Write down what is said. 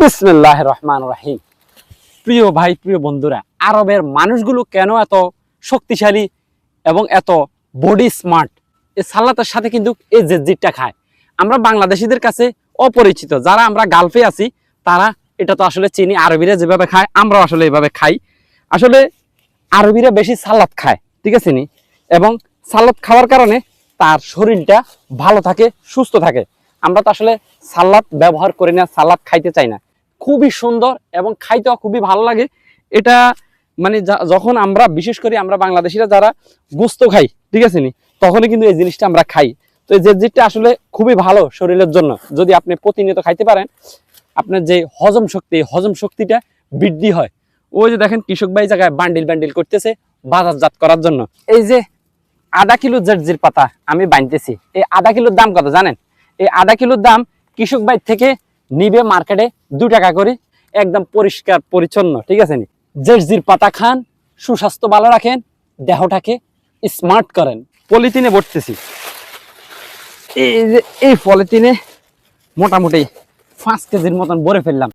বিসমিল্লাহ রহমান রাহিম। প্রিয় ভাই, প্রিয় বন্ধুরা, আরবের মানুষগুলো কেন এত শক্তিশালী এবং এত বডি স্মার্ট এই সালাতের সাথে কিন্তু এই জেজিটটা খায়। আমরা বাংলাদেশিদের কাছে অপরিচিত, যারা আমরা গালফে আছি, তারা এটা তো আসলে চিনি, আরবিরা যেভাবে খায়, আমরাও আসলে এভাবে খাই। আসলে আরবিরা বেশি সালাদ খায়, ঠিক আছে নি? এবং সালাদ খাওয়ার কারণে তার শরীরটা ভালো থাকে, সুস্থ থাকে। আমরা তো আসলে সালাদ ব্যবহার করি না, সালাদ খাইতে চাই না। খুবই সুন্দর এবং খাইতেও খুবই ভালো লাগে। এটা মানে যখন আমরা, বিশেষ করে আমরা বাংলাদেশিরা যারা গোস্ত খাই, ঠিক আছে নি? তখনই কিন্তু এই জিনিসটা আমরা খাই। তো এই জেজিটটা আসলে খুবই ভালো শরীরের জন্য। যদি আপনি প্রতিনিয়ত খাইতে পারেন, আপনার যে হজম শক্তি হজম শক্তিটা বৃদ্ধি হয়। ওই যে দেখেন, কৃষক ভাই জায়গায় বান্ডিল বান্ডিল করতেছে বাজারজাত করার জন্য। এই যে আধা কিলো জেরজির পাতা আমি বানতেছি। এই আধা কিলোর দাম কত জানেন? এই আধা কিলোর দাম কৃষক ভাই থেকে নিবে মার্কেটে দু টাকা করে, একদম পরিষ্কার, পরিচ্ছন্ন, ঠিক আছে নি? জেরজির পাতা খান, সুস্বাস্থ্য ভালো রাখেন, দেহটাকে স্মার্ট করেন। পলিথিনে ভরতেছি। এই যে, এই পলিথিনে মোটামুটি পাঁচ কেজির মতন ভরে ফেললাম।